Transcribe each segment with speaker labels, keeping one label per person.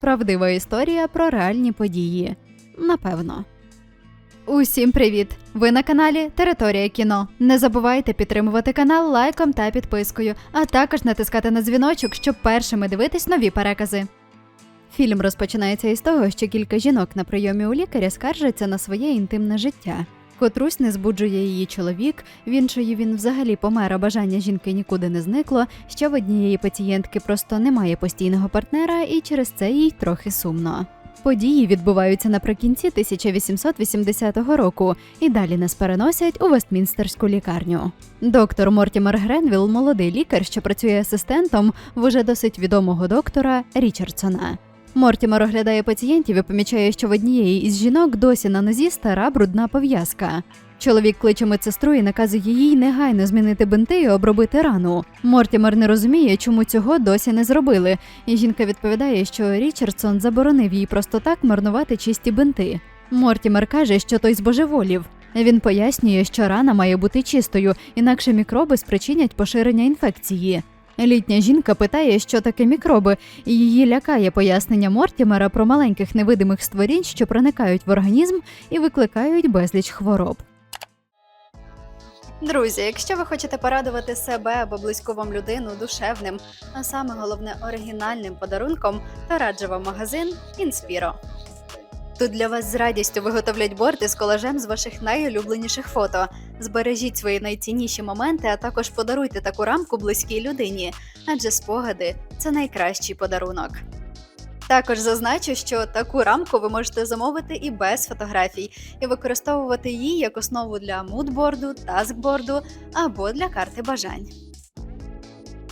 Speaker 1: Правдива історія про реальні події. Напевно. Усім привіт! Ви на каналі Територія кіно. Не забувайте підтримувати канал лайком та підпискою, а також натискати на дзвіночок, щоб першими дивитись нові перекази. Фільм розпочинається із того, що кілька жінок на прийомі у лікаря скаржаться на своє інтимне життя. Котрусь не збуджує її чоловік, в іншої він взагалі помер, а бажання жінки нікуди не зникло. Ще в однієї пацієнтки просто немає постійного партнера, і через це їй трохи сумно. Події відбуваються наприкінці 1880 року і далі нас переносять у Вестмінстерську лікарню. Доктор Мортімер Гренвіл молодий лікар, що працює асистентом в уже досить відомого доктора Річардсона. Мортімер оглядає пацієнтів і помічає, що в однієї із жінок досі на нозі стара брудна пов'язка. Чоловік кличе медсестру і наказує їй негайно змінити бинти і обробити рану. Мортімер не розуміє, чому цього досі не зробили, і жінка відповідає, що Річардсон заборонив їй просто так марнувати чисті бинти. Мортімер каже, що той збожеволів. Він пояснює, що рана має бути чистою, інакше мікроби спричинять поширення інфекції. Літня жінка питає, що таке мікроби, і її лякає пояснення Мортімера про маленьких невидимих створінь, що проникають в організм і викликають безліч хвороб. Друзі, якщо ви хочете порадувати себе або близьку вам людину душевним, а саме головне оригінальним подарунком, то раджу вам магазин Інспіро. Тут для вас з радістю виготовлять борти з колажем з ваших найулюбленіших фото. Збережіть свої найцінніші моменти, а також подаруйте таку рамку близькій людині, адже спогади це найкращий подарунок. Також зазначу, що таку рамку ви можете замовити і без фотографій, і використовувати її як основу для мудборду, таскборду або для карти бажань.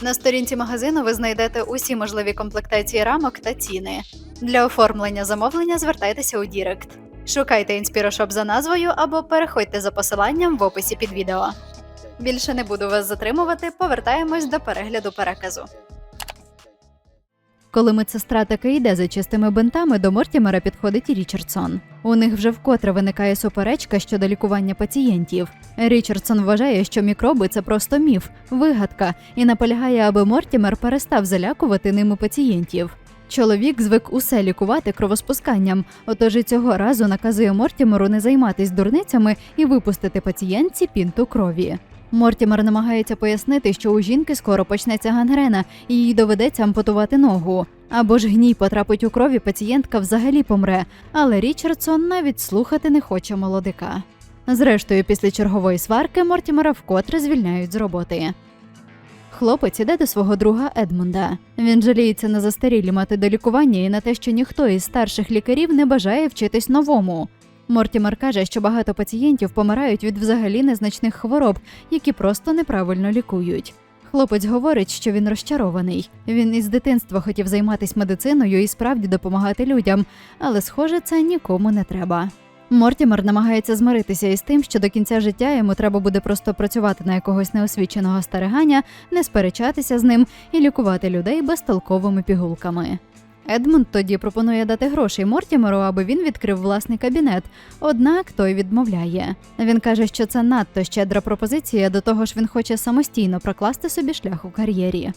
Speaker 1: На сторінці магазину ви знайдете усі можливі комплектації рамок та ціни. Для оформлення замовлення звертайтеся у Дірект. Шукайте інспірошоп за назвою або переходьте за посиланням в описі під відео. Більше не буду вас затримувати, повертаємось до перегляду переказу. Коли медсестра таки йде за чистими бинтами, до Мортімера підходить Річардсон. У них вже вкотре виникає суперечка щодо лікування пацієнтів. Річардсон вважає, що мікроби це просто міф, вигадка, і наполягає, аби Мортімер перестав залякувати ними пацієнтів. Чоловік звик усе лікувати кровоспусканням, отож і цього разу наказує Мортімеру не займатись дурницями і випустити пацієнтці пінту крові. Мортімер намагається пояснити, що у жінки скоро почнеться гангрена, і їй доведеться ампутувати ногу. Або ж гній потрапить у крові, пацієнтка взагалі помре, але Річардсон навіть слухати не хоче молодика. Зрештою, після чергової сварки Мортімера вкотре звільняють з роботи. Хлопець іде до свого друга Едмунда. Він жаліється на застарілі методи лікування і на те, що ніхто із старших лікарів не бажає вчитись новому. Мортімер каже, що багато пацієнтів помирають від взагалі незначних хвороб, які просто неправильно лікують. Хлопець говорить, що він розчарований. Він із дитинства хотів займатися медициною і справді допомагати людям, але, схоже, це нікому не треба. Мортімер намагається змиритися із тим, що до кінця життя йому треба буде просто працювати на якогось неосвіченого стариганя, не сперечатися з ним і лікувати людей безтолковими пігулками. Едмунд тоді пропонує дати грошей Мортімеру, аби він відкрив власний кабінет. Однак той відмовляє. Він каже, що це надто щедра пропозиція, до того ж він хоче самостійно прокласти собі шлях у кар'єрі.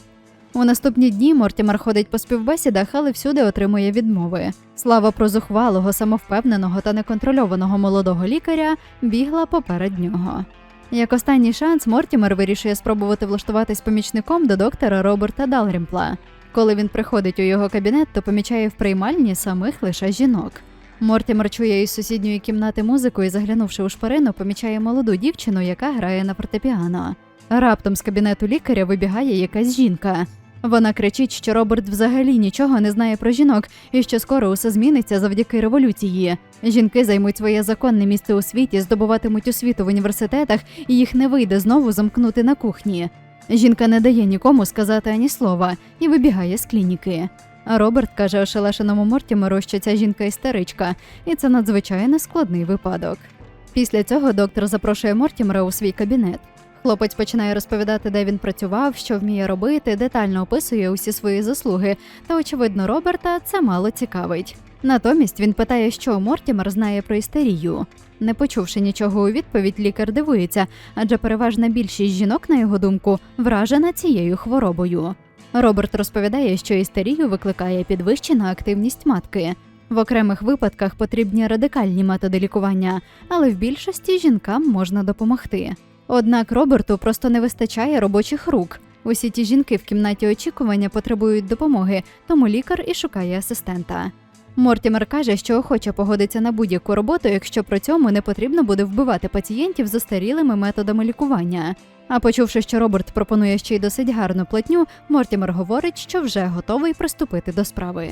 Speaker 1: У наступні дні Мортімер ходить по співбесідах, але всюди отримує відмови. Слава про зухвалого, самовпевненого та неконтрольованого молодого лікаря бігла поперед нього. Як останній шанс, Мортімер вирішує спробувати влаштуватись помічником до доктора Роберта Далрімпла. Коли він приходить у його кабінет, то помічає в приймальні самих лише жінок. Мортімер чує із сусідньої кімнати музику і, заглянувши у шпарину, помічає молоду дівчину, яка грає на фортепіано. Раптом з кабінету лікаря вибігає якась жінка. Вона кричить, що Роберт взагалі нічого не знає про жінок і що скоро усе зміниться завдяки революції. Жінки займуть своє законне місце у світі, здобуватимуть освіту в університетах, і їх не вийде знову замкнути на кухні. Жінка не дає нікому сказати ані слова і вибігає з клініки. Роберт каже ошелешеному Мортімеру, що ця жінка істеричка, і це надзвичайно складний випадок. Після цього доктор запрошує Мортімера у свій кабінет. Хлопець починає розповідати, де він працював, що вміє робити, детально описує усі свої заслуги, та, очевидно, Роберта це мало цікавить. Натомість він питає, що Мортімер знає про істерію. Не почувши нічого у відповідь, лікар дивується, адже переважна більшість жінок, на його думку, вражена цією хворобою. Роберт розповідає, що істерію викликає підвищена активність матки. В окремих випадках потрібні радикальні методи лікування, але в більшості жінкам можна допомогти. Однак Роберту просто не вистачає робочих рук. Усі ті жінки в кімнаті очікування потребують допомоги, тому лікар і шукає асистента. Мортімер каже, що охоче погодиться на будь-яку роботу, якщо при цьому не потрібно буде вбивати пацієнтів застарілими методами лікування. А почувши, що Роберт пропонує ще й досить гарну платню, Мортімер говорить, що вже готовий приступити до справи.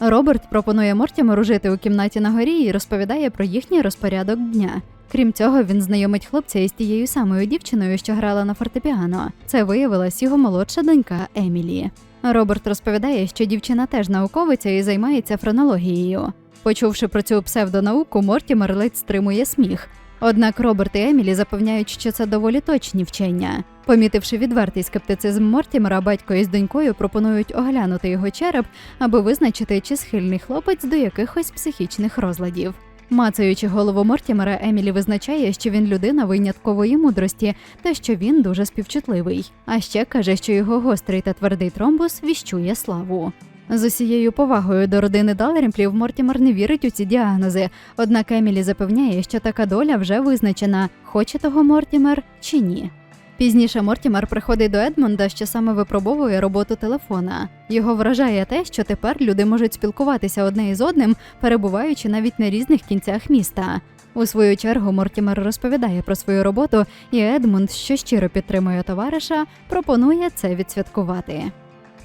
Speaker 1: Роберт пропонує Мортімеру жити у кімнаті на горі і розповідає про їхній розпорядок дня. Крім цього, він знайомить хлопця із тією самою дівчиною, що грала на фортепіано. Це виявилась його молодша донька Емілі. Роберт розповідає, що дівчина теж науковиця і займається фронологією. Почувши про цю псевдонауку, Мортімер ледь стримує сміх. Однак Роберт і Емілі запевняють, що це доволі точні вчення. Помітивши відвертий скептицизм Мортімера, батько із донькою пропонують оглянути його череп, аби визначити, чи схильний хлопець до якихось психічних розладів. Мацаючи голову Мортімера, Емілі визначає, що він людина виняткової мудрості та що він дуже співчутливий. А ще каже, що його гострий та твердий тромбус віщує славу. З усією повагою до родини Далерімплів Мортімер не вірить у ці діагнози. Однак Емілі запевняє, що така доля вже визначена, хоче того Мортімер чи ні. Пізніше Мортімер приходить до Едмонда, що саме випробовує роботу телефона. Його вражає те, що тепер люди можуть спілкуватися одне із одним, перебуваючи навіть на різних кінцях міста. У свою чергу Мортімер розповідає про свою роботу, і Едмунд, що щиро підтримує товариша, пропонує це відсвяткувати.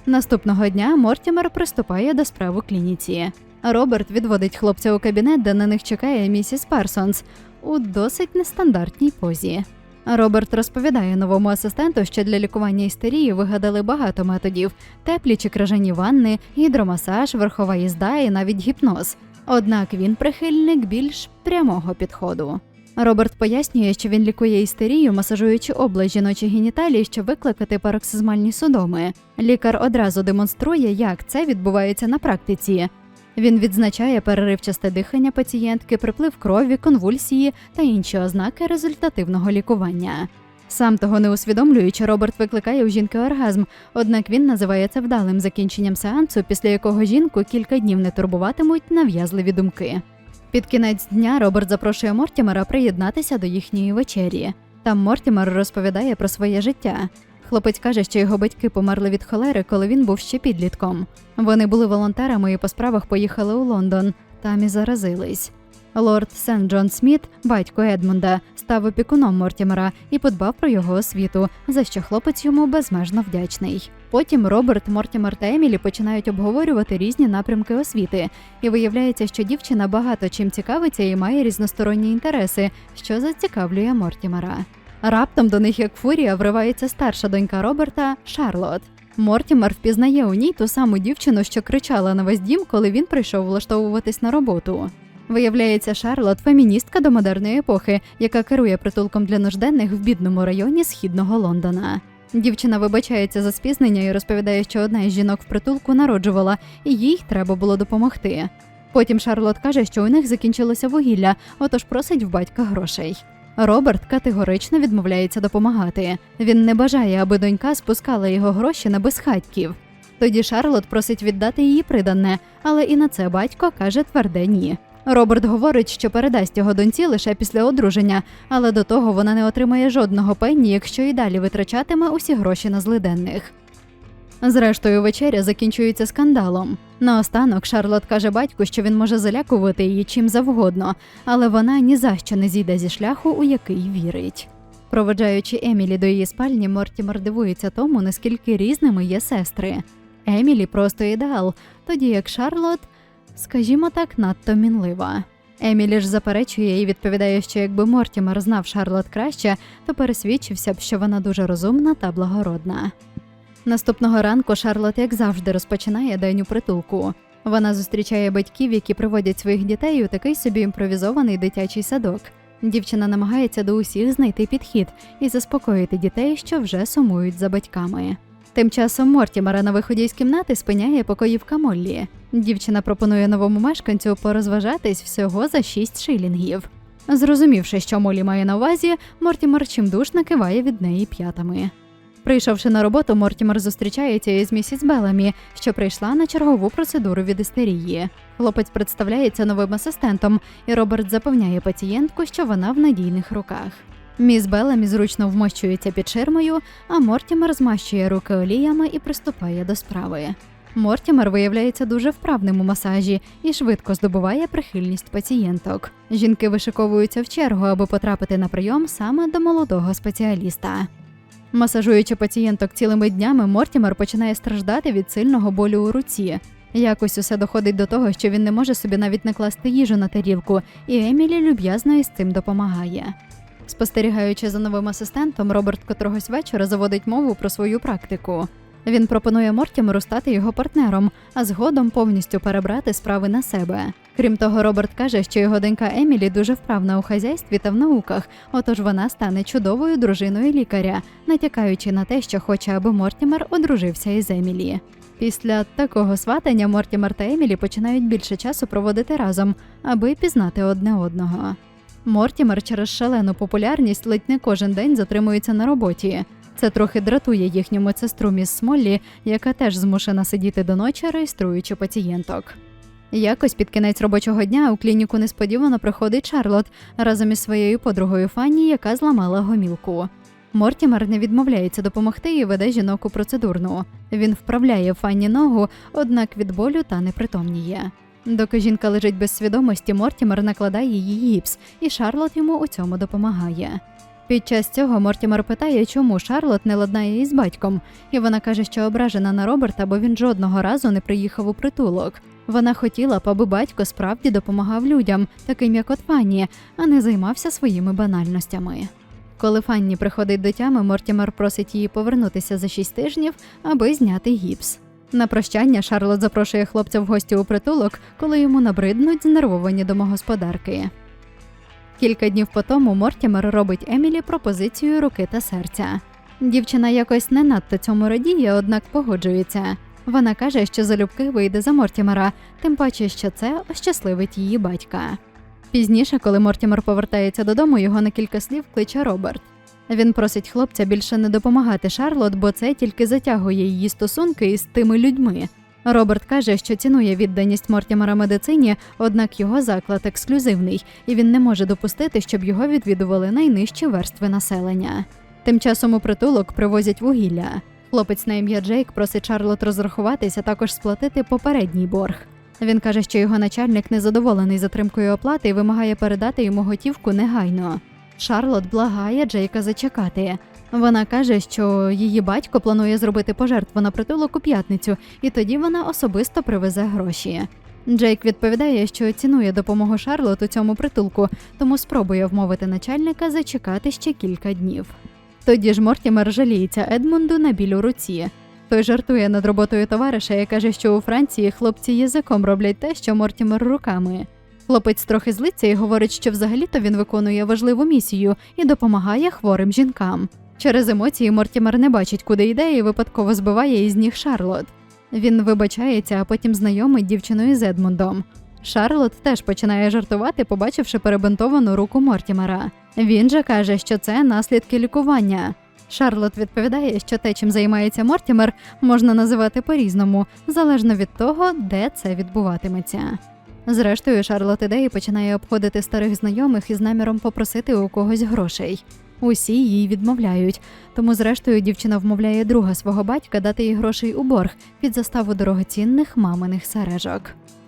Speaker 1: Наступного дня Мортімер приступає до справ у клініці. Роберт відводить хлопця у кабінет, де на них чекає місіс Парсонс у досить нестандартній позі. Роберт розповідає новому асистенту, що для лікування істерії вигадали багато методів: теплі чи крижані ванни, гідромасаж, верхова їзда і навіть гіпноз. Однак він прихильник більш прямого підходу. Роберт пояснює, що він лікує істерію, масажуючи область жіночі геніталії, щоб викликати пароксизмальні судоми. Лікар одразу демонструє, як це відбувається на практиці. Він відзначає переривчасте дихання пацієнтки, приплив крові, конвульсії та інші ознаки результативного лікування. Сам того не усвідомлюючи, Роберт викликає у жінки оргазм, однак він називає це вдалим закінченням сеансу, після якого жінку кілька днів не турбуватимуть нав'язливі думки. Під кінець дня Роберт запрошує Мортімера приєднатися до їхньої вечері. Там Мортімер розповідає про своє життя. Хлопець каже, що його батьки померли від холери, коли він був ще підлітком. Вони були волонтерами і по справах поїхали у Лондон. Там і заразились. Лорд Сент Джон Сміт, батько Едмунда, став опікуном Мортімера і подбав про його освіту, за що хлопець йому безмежно вдячний. Потім Роберт, Мортімер та Емілі починають обговорювати різні напрямки освіти, і виявляється, що дівчина багато чим цікавиться і має різносторонні інтереси, що зацікавлює Мортімера. Раптом до них, як фурія, вривається старша донька Роберта Шарлот. Мортімер впізнає у ній ту саму дівчину, що кричала на весь дім, коли він прийшов влаштовуватись на роботу. Виявляється, Шарлот феміністка до модерної епохи, яка керує притулком для нужденних в бідному районі східного Лондона. Дівчина вибачається за спізнення і розповідає, що одна із жінок в притулку народжувала, і їй треба було допомогти. Потім Шарлот каже, що у них закінчилося вугілля, отож просить в батька грошей. Роберт категорично відмовляється допомагати. Він не бажає, аби донька спускала його гроші на безхатьків. Тоді Шарлот просить віддати її приданне, але і на це батько каже тверде ні. Роберт говорить, що передасть його доньці лише після одруження, але до того вона не отримає жодного пенні, якщо і далі витрачатиме усі гроші на злиденних. Зрештою, вечеря закінчується скандалом. Наостанок Шарлот каже батьку, що він може залякувати її чим завгодно, але вона ні за що не зійде зі шляху, у який вірить. Проведжаючи Емілі до її спальні, Мортімер дивується тому, наскільки різними є сестри. Емілі просто ідеал, тоді як Шарлот, скажімо так, надто мінлива. Емілі ж заперечує і відповідає, що якби Мортімер знав Шарлот краще, то пересвідчився б, що вона дуже розумна та благородна. Наступного ранку Шарлот, як завжди, розпочинає день у притулку. Вона зустрічає батьків, які приводять своїх дітей у такий собі імпровізований дитячий садок. Дівчина намагається до усіх знайти підхід і заспокоїти дітей, що вже сумують за батьками. Тим часом Мортімера на виході з кімнати спиняє покоївка Моллі. Дівчина пропонує новому мешканцю порозважатись всього за 6 шилінгів. Зрозумівши, що Молі має на увазі, Мортімер чимдуж накиває від неї п'ятами. Прийшовши на роботу, Мортімер зустрічається із місіс Беламі, що прийшла на чергову процедуру від істерії. Хлопець представляється новим асистентом, і Роберт запевняє пацієнтку, що вона в надійних руках. Міс Беламі зручно вмощується під ширмою, а Мортімер змащує руки оліями і приступає до справи. Мортімер виявляється дуже вправним у масажі і швидко здобуває прихильність пацієнток. Жінки вишиковуються в чергу, аби потрапити на прийом саме до молодого спеціаліста. Масажуючи пацієнток цілими днями, Мортімер починає страждати від сильного болю у руці. Якось усе доходить до того, що він не може собі навіть накласти їжу на тарілку, і Емілі люб'язно із цим допомагає. Спостерігаючи за новим асистентом, Роберт котрогось вечора заводить мову про свою практику. Він пропонує Мортімеру стати його партнером, а згодом повністю перебрати справи на себе. Крім того, Роберт каже, що його донька Емілі дуже вправна у хазяйстві та в науках, отож вона стане чудовою дружиною лікаря, натякаючи на те, що хоче, аби Мортімер одружився із Емілі. Після такого сватання Мортімер та Емілі починають більше часу проводити разом, аби пізнати одне одного. Мортімер через шалену популярність ледь не кожен день затримується на роботі. Це трохи дратує їхню медсестру міс Смоллі, яка теж змушена сидіти до ночі, реєструючи пацієнток. Якось під кінець робочого дня у клініку несподівано приходить Шарлот разом із своєю подругою Фанні, яка зламала гомілку. Мортімер не відмовляється допомогти і веде жінок у процедурну. Він вправляє Фанні ногу, однак від болю та непритомніє. Доки жінка лежить без свідомості, Мортімер накладає її гіпс, і Шарлот йому у цьому допомагає. Під час цього Мортімер питає, чому Шарлот не ладнає із батьком, і вона каже, що ображена на Роберта, бо він жодного разу не приїхав у притулок. Вона хотіла б, аби батько справді допомагав людям, таким як от Фанні, а не займався своїми банальностями. Коли Фанні приходить до тями, Мортімер просить її повернутися за шість тижнів, аби зняти гіпс. На прощання Шарлот запрошує хлопця в гості у притулок, коли йому набриднуть знервовані домогосподарки. Кілька днів по тому Мортімер робить Емілі пропозицію руки та серця. Дівчина якось не надто цьому радіє, однак погоджується. Вона каже, що залюбки вийде за Мортімера, тим паче, що це ощасливить її батька. Пізніше, коли Мортімер повертається додому, його на кілька слів кличе Роберт. Він просить хлопця більше не допомагати Шарлот, бо це тільки затягує її стосунки із тими людьми. Роберт каже, що цінує відданість Мортімера медицині, однак його заклад ексклюзивний, і він не може допустити, щоб його відвідували найнижчі верстви населення. Тим часом у притулок привозять вугілля. Хлопець на ім'я Джейк просить Шарлот розрахуватися, також сплатити попередній борг. Він каже, що його начальник незадоволений затримкою оплати і вимагає передати йому готівку негайно. Шарлот благає Джейка зачекати. Вона каже, що її батько планує зробити пожертву на притулок у п'ятницю, і тоді вона особисто привезе гроші. Джейк відповідає, що цінує допомогу Шарлот у цьому притулку, тому спробує вмовити начальника зачекати ще кілька днів. Тоді ж Мортімер жаліється Едмунду на біль у руці. Той жартує над роботою товариша і каже, що у Франції хлопці язиком роблять те, що Мортімер руками. Хлопець трохи злиться і говорить, що взагалі-то він виконує важливу місію і допомагає хворим жінкам. Через емоції Мортімер не бачить, куди йде, і випадково збиває із ніг Шарлот. Він вибачається, а потім знайомить дівчину із Едмундом. Шарлот теж починає жартувати, побачивши перебинтовану руку Мортімера. Він же каже, що це наслідки лікування. Шарлот відповідає, що те, чим займається Мортімер, можна називати по-різному, залежно від того, де це відбуватиметься. Зрештою, Шарлот іде і починає обходити старих знайомих із наміром попросити у когось грошей. Усі їй відмовляють, тому зрештою дівчина вмовляє друга свого батька дати їй грошей у борг під заставу дорогоцінних маминих сережок.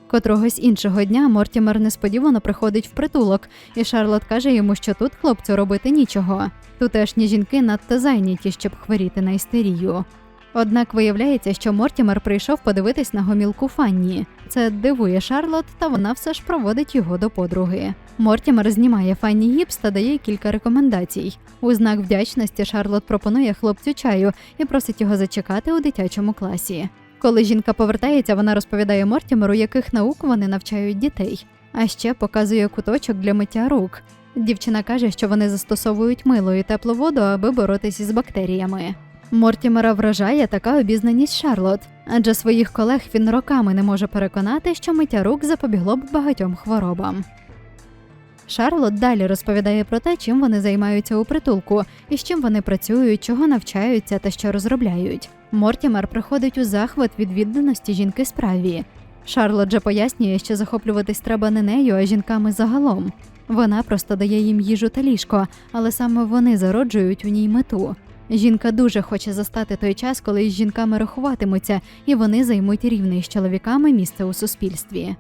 Speaker 1: Котрогось іншого дня Мортімер несподівано приходить в притулок, і Шарлот каже йому, що тут хлопцю робити нічого. Тутешні жінки надто зайняті, щоб хворіти на істерію. Однак виявляється, що Мортімер прийшов подивитись на гомілку Фанні. Це дивує Шарлот, та вона все ж проводить його до подруги. Мортімер знімає Фанні гіпс та дає кілька рекомендацій. У знак вдячності Шарлот пропонує хлопцю чаю і просить його зачекати у дитячому класі. Коли жінка повертається, вона розповідає Мортімеру, яких наук вони навчають дітей, а ще показує куточок для миття рук. Дівчина каже, що вони застосовують мило і теплу воду, аби боротися із бактеріями. Мортімера вражає така обізнаність Шарлот, адже своїх колег він роками не може переконати, що миття рук запобігло б багатьом хворобам. Шарлот далі розповідає про те, чим вони займаються у притулку, і з чим вони працюють, чого навчаються та що розробляють. Мортімер приходить у захват від відданості жінки справі. Шарлот же пояснює, що захоплюватись треба не нею, а жінками загалом. Вона просто дає їм їжу та ліжко, але саме вони зароджують у ній мету. Жінка дуже хоче застати той час, коли з жінками рахуватимуться, і вони займуть рівне з чоловіками місце у суспільстві.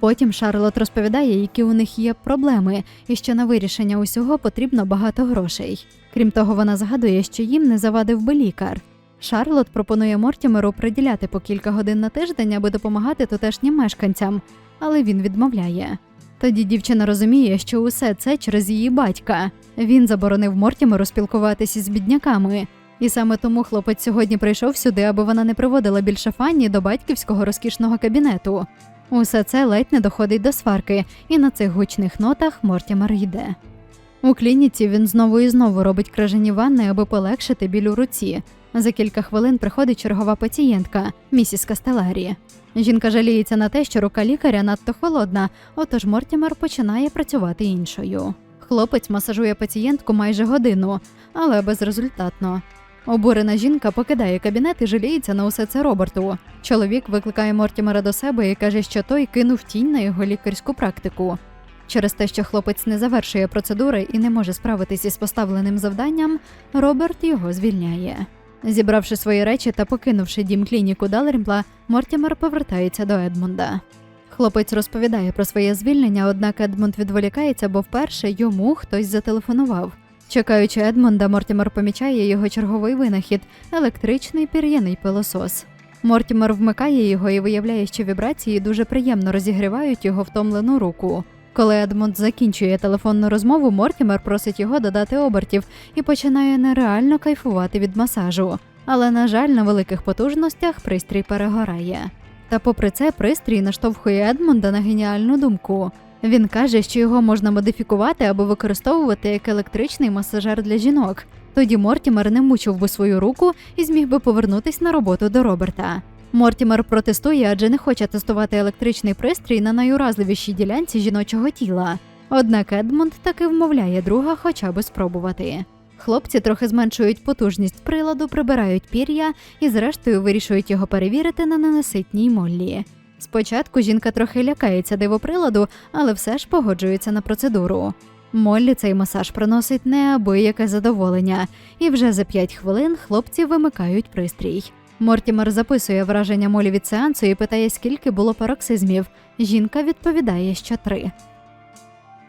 Speaker 1: Потім Шарлот розповідає, які у них є проблеми, і що на вирішення усього потрібно багато грошей. Крім того, вона згадує, що їм не завадив би лікар. Шарлот пропонує Мортімеру приділяти по кілька годин на тиждень, аби допомагати тутешнім мешканцям, але він відмовляє. Тоді дівчина розуміє, що усе це через її батька. Він заборонив Мортімеру спілкуватися з бідняками. І саме тому хлопець сьогодні прийшов сюди, аби вона не приводила більше Фанні до батьківського розкішного кабінету. Усе це ледь не доходить до сварки, і на цих гучних нотах Мортімер йде. У клініці він знову і знову робить крижані ванни, аби полегшити біль у руці. За кілька хвилин приходить чергова пацієнтка, місіс Кастеларі. Жінка жаліється на те, що рука лікаря надто холодна, отож Мортімер починає працювати іншою. Хлопець масажує пацієнтку майже годину, але безрезультатно. Обурена жінка покидає кабінет і жаліється на усе це Роберту. Чоловік викликає Мортімера до себе і каже, що той кинув тінь на його лікарську практику. Через те, що хлопець не завершує процедури і не може справитися із поставленим завданням, Роберт його звільняє. Зібравши свої речі та покинувши дім клініку Далерімпла, Мортімер повертається до Едмунда. Хлопець розповідає про своє звільнення, однак Едмунд відволікається, бо вперше йому хтось зателефонував. Чекаючи Едмунда, Мортімер помічає його черговий винахід електричний пір'яний пилосос. Мортімер вмикає його і виявляє, що вібрації дуже приємно розігрівають його втомлену руку. Коли Едмунд закінчує телефонну розмову, Мортімер просить його додати обертів і починає нереально кайфувати від масажу. Але, на жаль, на великих потужностях пристрій перегорає. Та попри це пристрій наштовхує Едмунда на геніальну думку. Він каже, що його можна модифікувати або використовувати як електричний масажер для жінок. Тоді Мортімер не мучив би свою руку і зміг би повернутись на роботу до Роберта. Мортімер протестує, адже не хоче тестувати електричний пристрій на найуразливішій ділянці жіночого тіла. Однак Едмунд таки вмовляє друга хоча би спробувати. Хлопці трохи зменшують потужність приладу, прибирають пір'я і, зрештою, вирішують його перевірити на ненаситній моллі. Спочатку жінка трохи лякається дивоприладу, але все ж погоджується на процедуру. Моллі цей масаж приносить неабияке задоволення, і вже за 5 хвилин хлопці вимикають пристрій. Мортімер записує враження Молі від сеансу і питає, скільки було пароксизмів. Жінка відповідає, що три.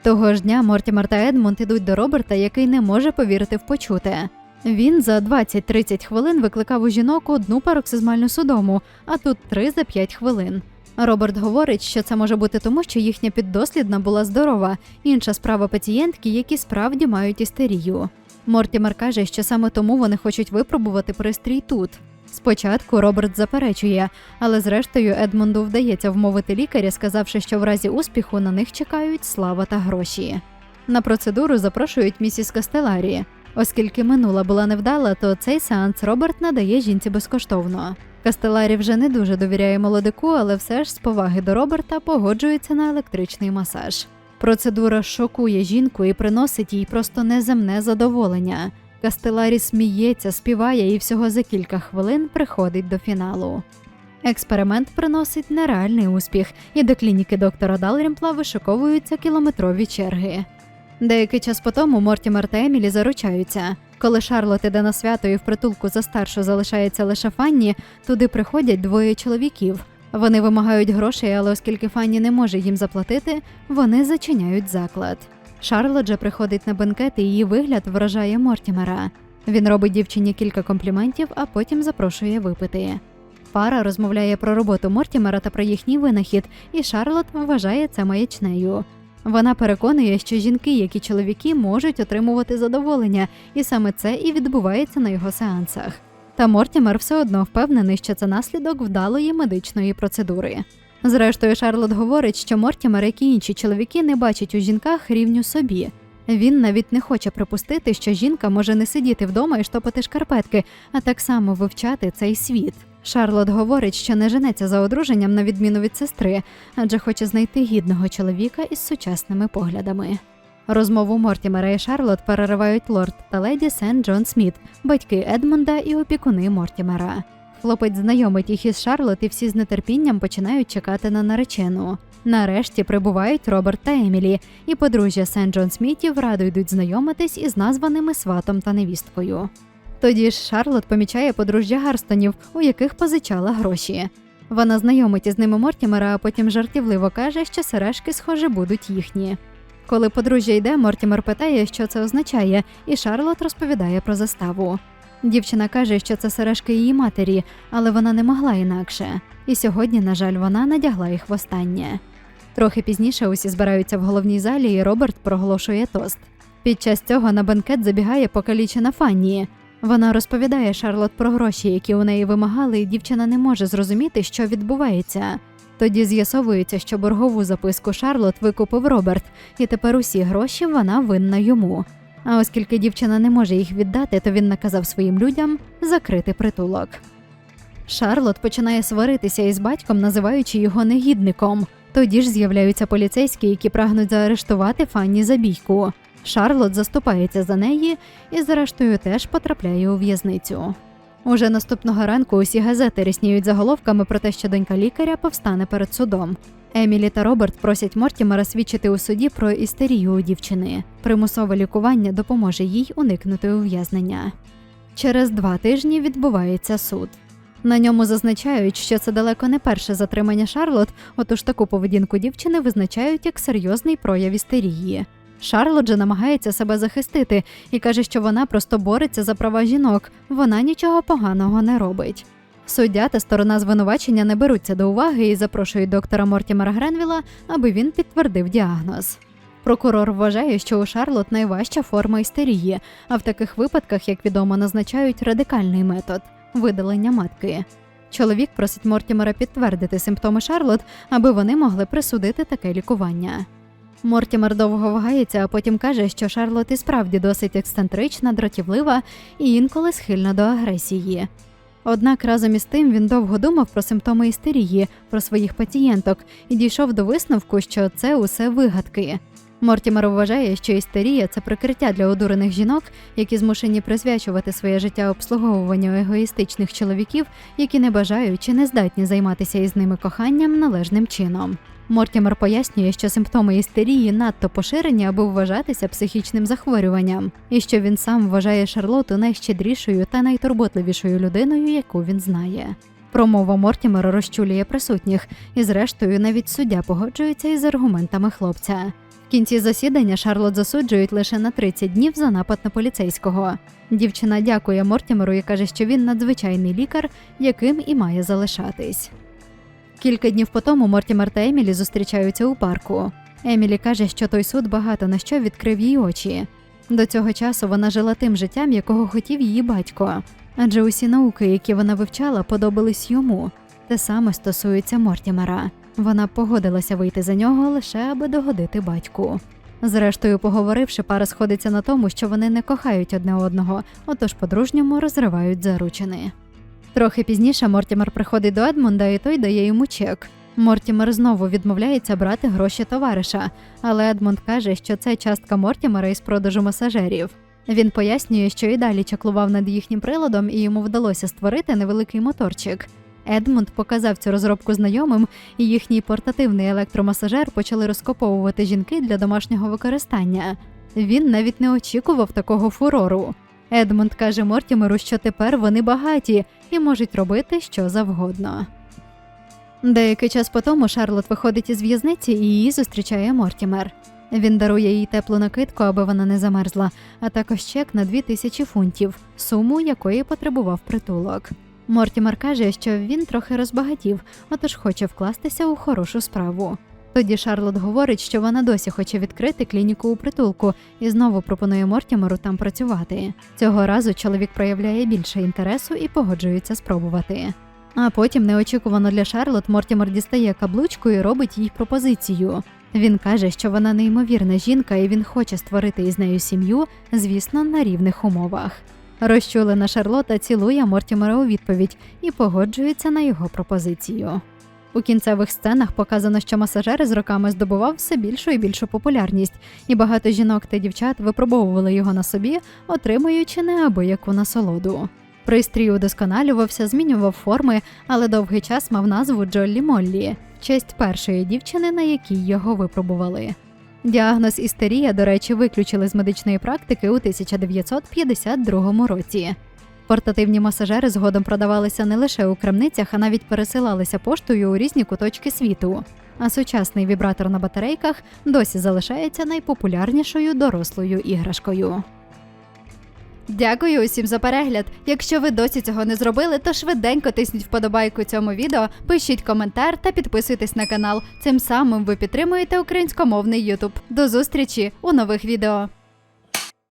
Speaker 1: Того ж дня Мортімер та Едмунд ідуть до Роберта, який не може повірити в почуте. Він за 20-30 хвилин викликав у жінок одну пароксизмальну судому, а тут три за 5 хвилин. Роберт говорить, що це може бути тому, що їхня піддослідна була здорова, інша справа пацієнтки, які справді мають істерію. Мортімер каже, що саме тому вони хочуть випробувати пристрій тут. Спочатку Роберт заперечує, але зрештою Едмунду вдається вмовити лікаря, сказавши, що в разі успіху на них чекають слава та гроші. На процедуру запрошують місіс Кастеларі. Оскільки минула була невдала, то цей сеанс Роберт надає жінці безкоштовно. Кастеларі вже не дуже довіряє молодику, але все ж з поваги до Роберта погоджується на електричний масаж. Процедура шокує жінку і приносить їй просто неземне задоволення. Кастеларі сміється, співає і всього за кілька хвилин приходить до фіналу. Експеримент приносить нереальний успіх, і до клініки доктора Далрімпла вишиковуються кілометрові черги. Деякий час по тому Мортімер та Емілі заручаються. Коли Шарлот іде на свято і в притулку за старшу залишається лише Фанні, туди приходять двоє чоловіків. Вони вимагають грошей, але оскільки Фанні не може їм заплатити, вони зачиняють заклад. Шарлот же приходить на бенкет і її вигляд вражає Мортімера. Він робить дівчині кілька компліментів, а потім запрошує випити. Пара розмовляє про роботу Мортімера та про їхній винахід, і Шарлот вважає це маячнею. Вона переконує, що жінки, як і чоловіки, можуть отримувати задоволення, і саме це і відбувається на його сеансах. Та Мортімер все одно впевнений, що це наслідок вдалої медичної процедури. Зрештою, Шарлот говорить, що Мортімер, як і інші чоловіки, не бачить у жінках рівню собі. Він навіть не хоче припустити, що жінка може не сидіти вдома і штопати шкарпетки, а так само вивчати цей світ. Шарлот говорить, що не женеться за одруженням на відміну від сестри, адже хоче знайти гідного чоловіка із сучасними поглядами. Розмову Мортімера і Шарлот переривають лорд та леді Сент Джон Сміт, батьки Едмунда і опікуни Мортімера. Хлопець знайомить їх із Шарлот, і всі з нетерпінням починають чекати на наречену. Нарешті прибувають Роберт та Емілі, і подружжя Сент Джон Смітів радо йдуть знайомитись із названими сватом та невісткою. Тоді ж Шарлот помічає подружжя Гарстонів, у яких позичала гроші. Вона знайомить із ними Мортімера, а потім жартівливо каже, що сережки, схоже, будуть їхні. Коли подружжя йде, Мортімер питає, що це означає, і Шарлот розповідає про заставу. Дівчина каже, що це сережки її матері, але вона не могла інакше. І сьогодні, на жаль, вона надягла їх востаннє. Трохи пізніше усі збираються в головній залі, і Роберт проголошує тост. Під час цього на банкет забігає покалічена Фанні. Вона розповідає Шарлот про гроші, які у неї вимагали, і дівчина не може зрозуміти, що відбувається. Тоді з'ясовується, що боргову записку Шарлот викупив Роберт, і тепер усі гроші вона винна йому. А оскільки дівчина не може їх віддати, то він наказав своїм людям закрити притулок. Шарлот починає сваритися із батьком, називаючи його негідником. Тоді ж з'являються поліцейські, які прагнуть заарештувати Фанні за бійку. Шарлот заступається за неї і, зрештою, теж потрапляє у в'язницю. Уже наступного ранку усі газети рісніють заголовками про те, що донька лікаря повстане перед судом. Емілі та Роберт просять Мортімера свідчити у суді про істерію у дівчини. Примусове лікування допоможе їй уникнути ув'язнення. Через два тижні відбувається суд. На ньому зазначають, що це далеко не перше затримання Шарлот, отож таку поведінку дівчини визначають як серйозний прояв істерії. Шарлот же намагається себе захистити і каже, що вона просто бореться за права жінок, вона нічого поганого не робить. Суддя та сторона звинувачення не беруться до уваги і запрошують доктора Мортімера Гренвіла, аби він підтвердив діагноз. Прокурор вважає, що у Шарлот найважча форма істерії, а в таких випадках, як відомо, назначають радикальний метод видалення матки. Чоловік просить Мортімера підтвердити симптоми Шарлот, аби вони могли присудити таке лікування. Мортімер довго вагається, а потім каже, що Шарлот і справді досить ексцентрична, дратівлива і інколи схильна до агресії. Однак разом із тим він довго думав про симптоми істерії, про своїх пацієнток і дійшов до висновку, що це усе вигадки. Мортімер вважає, що істерія це прикриття для одурених жінок, які змушені присвячувати своє життя обслуговуванню егоїстичних чоловіків, які не бажають чи не здатні займатися із ними коханням належним чином. Мортімер пояснює, що симптоми істерії надто поширені, аби вважатися психічним захворюванням, і що він сам вважає Шарлоту найщедрішою та найтурботливішою людиною, яку він знає. Промова Мортімера розчулює присутніх, і зрештою навіть суддя погоджується із аргументами хлопця. В кінці засідання Шарлот засуджують лише на 30 днів за напад на поліцейського. Дівчина дякує Мортімеру і каже, що він надзвичайний лікар, яким і має залишатись. Кілька днів по тому Мортімер та Емілі зустрічаються у парку. Емілі каже, що той суд багато на що відкрив їй очі. До цього часу вона жила тим життям, якого хотів її батько, адже усі науки, які вона вивчала, подобались йому. Те саме стосується Мортімера. Вона погодилася вийти за нього лише аби догодити батьку. Зрештою, поговоривши, пара сходиться на тому, що вони не кохають одне одного, отож по-дружньому розривають заручини. Трохи пізніше Мортімер приходить до Едмунда, і той дає йому чек. Мортімер знову відмовляється брати гроші товариша, але Едмунд каже, що це частка Мортімера із продажу масажерів. Він пояснює, що і далі чаклував над їхнім приладом, і йому вдалося створити невеликий моторчик. Едмунд показав цю розробку знайомим, і їхній портативний електромасажер почали розкоповувати жінки для домашнього використання. Він навіть не очікував такого фурору. Едмунд каже Мортімеру, що тепер вони багаті і можуть робити що завгодно. Деякий час по тому Шарлот виходить із в'язниці і її зустрічає Мортімер. Він дарує їй теплу накидку, аби вона не замерзла, а також чек на 2000 фунтів, суму якої потребував притулок. Мортімер каже, що він трохи розбагатів, отож хоче вкластися у хорошу справу. Тоді Шарлот говорить, що вона досі хоче відкрити клініку у притулку і знову пропонує Мортімеру там працювати. Цього разу чоловік проявляє більше інтересу і погоджується спробувати. А потім неочікувано для Шарлот Мортімер дістає каблучку і робить їй пропозицію. Він каже, що вона неймовірна жінка, і він хоче створити із нею сім'ю, звісно, на рівних умовах. Розчулена Шарлота цілує Мортімера у відповідь і погоджується на його пропозицію. У кінцевих сценах показано, що масажер з роками здобував все більшу і більшу популярність, і багато жінок та дівчат випробовували його на собі, отримуючи неабияку насолоду. Пристрій удосконалювався, змінював форми, але довгий час мав назву Джоллі Моллі, честь першої дівчини, на якій його випробували. Діагноз істерія, до речі, виключили з медичної практики у 1952 році. Портативні масажери згодом продавалися не лише у крамницях, а навіть пересилалися поштою у різні куточки світу. А сучасний вібратор на батарейках досі залишається найпопулярнішою дорослою іграшкою. Дякую усім за перегляд. Якщо ви досі цього не зробили, то швиденько тисніть вподобайку цьому відео, пишіть коментар та підписуйтесь на канал. Цим самим ви підтримуєте українськомовний YouTube. До зустрічі у нових відео.